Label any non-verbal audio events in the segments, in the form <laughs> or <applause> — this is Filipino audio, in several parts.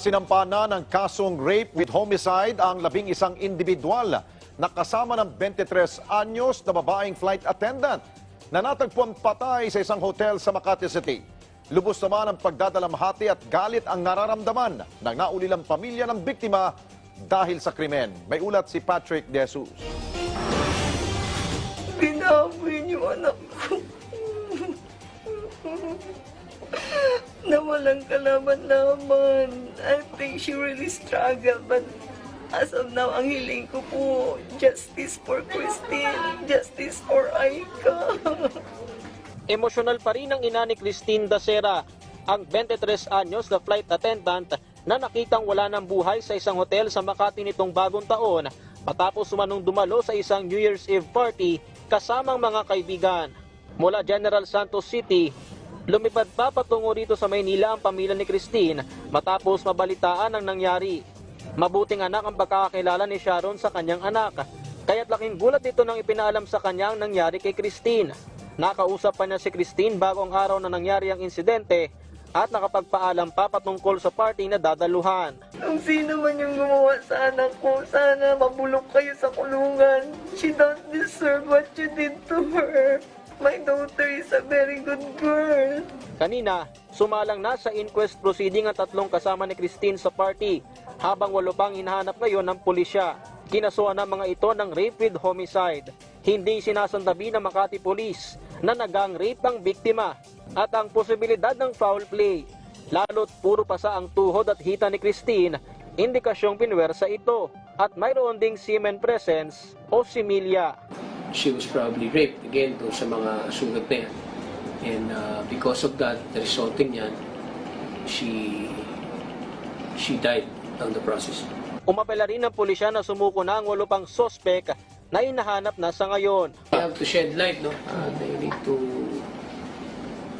Sinampa na ng kasong rape with homicide ang labing isang individual na kasama ng 23 anyos na babaeng flight attendant na natagpuan patay sa isang hotel sa Makati City. Lubos naman ang pagdadalamhati at galit ang nararamdaman ng naulilang pamilya ng biktima dahil sa krimen. May ulat si Patrick De Jesus. Binaboy niyo anak ko. Walang kalaban-laban. I think she really struggled, but as of now, ang hiling ko po, justice for Christine, justice for Aika. <laughs> Emosyonal pa rin ang ina ni Christine Dacera, ang 23 anyos na flight attendant na nakitang wala ng buhay sa isang hotel sa Makati nitong bagong taon matapos sumanong dumalo sa isang New Year's Eve party kasamang mga kaibigan. Mula General Santos City, lumipad pa patungo rito sa Maynila ang pamilya ni Christine matapos mabalitaan ang nangyari. Mabuting anak ang pagkakakilala ni Sharon sa kanyang anak, kaya't laking gulat ito nang ipinaalam sa kanya ang nangyari kay Christine. Nakausap pa niya si Christine bago ang araw na nangyari ang insidente at nakapagpaalam pa patungkol sa party na dadaluhan. Kung sino man yung gumawa sa anak ko, sana mabulok kayo sa kulungan. She don't deserve what you did to her. My daughter is a very good girl. Kanina, sumalang na sa inquest proceeding ang tatlong kasama ni Christine sa party habang walo pang hinahanap ngayon ng pulisya. Kinasuhan ng mga ito ng rape with homicide. Hindi sinasantabi ng Makati Police na nagang rape ang biktima at ang posibilidad ng foul play. Lalo't puro pasa ang tuhod at hita ni Christine, indikasyong pinwersa ito at mayroon ding semen presence o similya. She was probably raped again doon sa mga sugat na yan. And uh, because of that, the resulting yan, she she died on the process. Umapela rin ng pulisya na sumuko na ang walo pang sospek na inahanap na sa ngayon. They have to shed light, no? Uh, they need to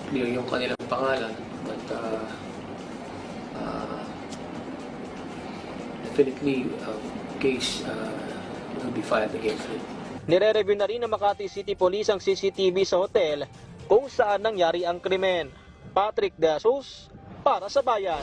clear yung kanilang pangalan. But uh, uh, definitely, uh, case uh, will be filed against them. Nire-review na rin ng Makati City Police ang CCTV sa hotel kung saan nangyari ang krimen. Patrick De Jesus, para sa Bayan.